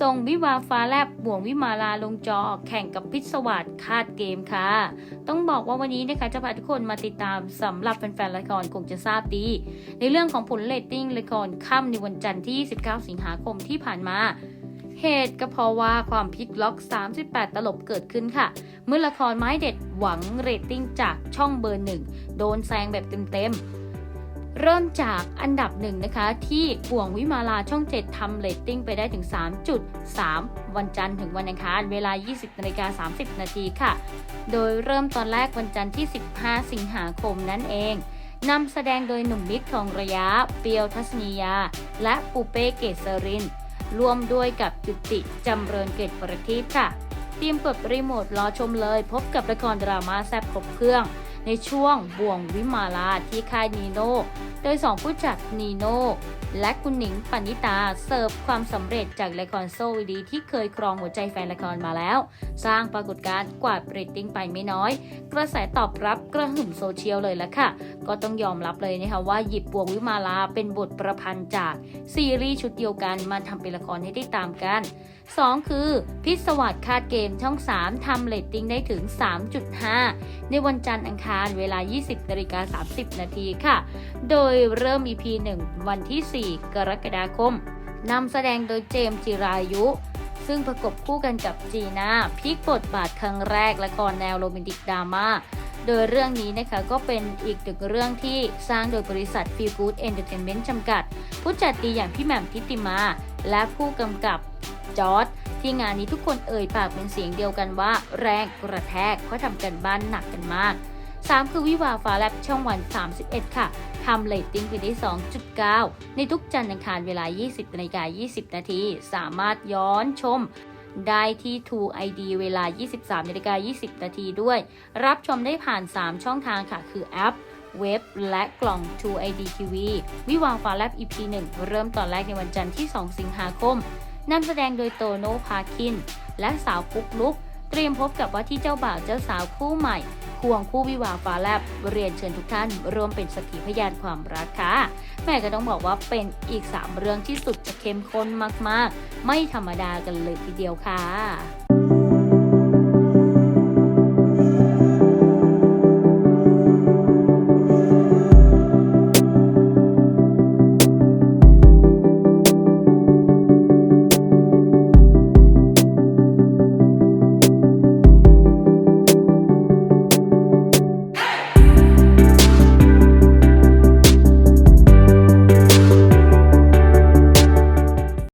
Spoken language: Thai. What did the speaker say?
ส่งวิวาฟ้าแลบบ่วงวิมาลาลงจอ แข่งกับพิศวาสคาดเกมค่ะ ต้องบอกว่าวันนี้นะคะจะพาทุกคนมาติดตามสำหรับแฟนๆละครคงจะทราบดี ในเรื่องของผลเลตติ้งละครค่ำในวันจันทร์ที่ 19 สิงหาคมที่ผ่านมาเหตุก็เพราะว่าความพลิกล็อก 38 ตลบเกิดขึ้นค่ะ เมื่อละครไม้เด็ดหวังเรตติ้งจากช่องเบอร์หนึ่งโดนแซงแบบเต็มๆ เริ่มจากอันดับหนึ่งนะคะ ที่บ่วงวิมาลาช่อง 7ทำเรตติ้งไปได้ถึง 3.3 วันจันทร์ถึงวันอังคารเวลา 20นาฬิกา30 นาทีค่ะ โดยเริ่มตอนแรกวันจันทร์ที่ 15 สิงหาคมนั่นเองนำแสดงโดยหนุ่มมิกทองระยะ เปียวทัศนียา และปูเป้เกษริน ร่วมด้วยกับจุติจำเริญเกตประทีปค่ะเตรียมกดรีโมทรอชมเลย พบกับละครดราม่าแซ่บครบเครื่อง ในช่วงบ่วงวิมาลาที่ค่ายนีโน่โดยสองผู้จัดนีโน่และคุณหนิงปณิตาเสิร์ฟความสำเร็จจากละครโซวีดีที่เคยครองหัวใจแฟนละครมาแล้ว สร้างปรากฏการณ์กวาดเรตติ้งไปไม่น้อย กระแสตอบรับกระหึ่มโซเชียลเลยละค่ะ ก็ต้องยอมรับเลยนะคะว่าหยิบบวงวิมาลาเป็นบทประพันธ์จากซีรีส์ชุดเดียวกันมาทำเป็นละครให้ได้ตามกัน 2 คือ พิศวาสคาดเกมช่อง 3 ทำเรตติ้งได้ถึง 3.5 ในวันจันทร์อังคารเวลา 20นาฬิกา30 นาทีค่ะ โดยเริ่ม EP 1 วันที่ 4 กรกฎาคมนำแสดงโดยเจมจิรายุ ซึ่งประกบคู่กันกับจีน่าพลิกบทบาทครั้งแรกละครแนวโรแมนติกดราม่าโดยเรื่องนี้นะคะก็เป็นอีกหนึ่งเรื่องที่สร้างโดยบริษัท Feel Good Entertainment จำกัด ผู้จัดดีอย่างพี่แหม่มทิติมา และผู้กำกับ จอร์ดที่งานนี้ทุกคนเอ่ยปากเป็นเสียงเดียวกันว่า แรงกระแทกเพราะทำกันบ้านหนักกันมาก 3 คือวิวาฟ้าแลบช่องวัน 31 ค่ะทำเรตติ้งไปได้ 2.9 ในทุกจันทร์อังคารเวลา 20นาฬิกา20 นาที สามารถย้อนชมได้ที่ True ID เวลา 23นาฬิกา20 นาทีด้วย รับชมได้ผ่าน 3 ช่องทางค่ะ คือแอป เว็บ และกล่อง True ID TV วิวาฟ้าแลบ EP 1 เริ่มตอนแรกในวันจันทร์ที่ 2 สิงหาคม นำแสดงโดยโตโน่พาคิน และสาวปุ๊กลุก เตรียมพบกับว่าที่เจ้าบ่าวเจ้าสาวคู่ใหม่ควงคู่วิวาฟ้าแลบเรียนเชิญทุกท่านร่วมเป็นสกขีพยานความรักค่ะ แม่ก็ต้องบอกว่าเป็นอีก 3 เรื่องที่สุดจะเข้มข้นมากๆ ไม่ธรรมดากันเลยทีเดียวค่ะ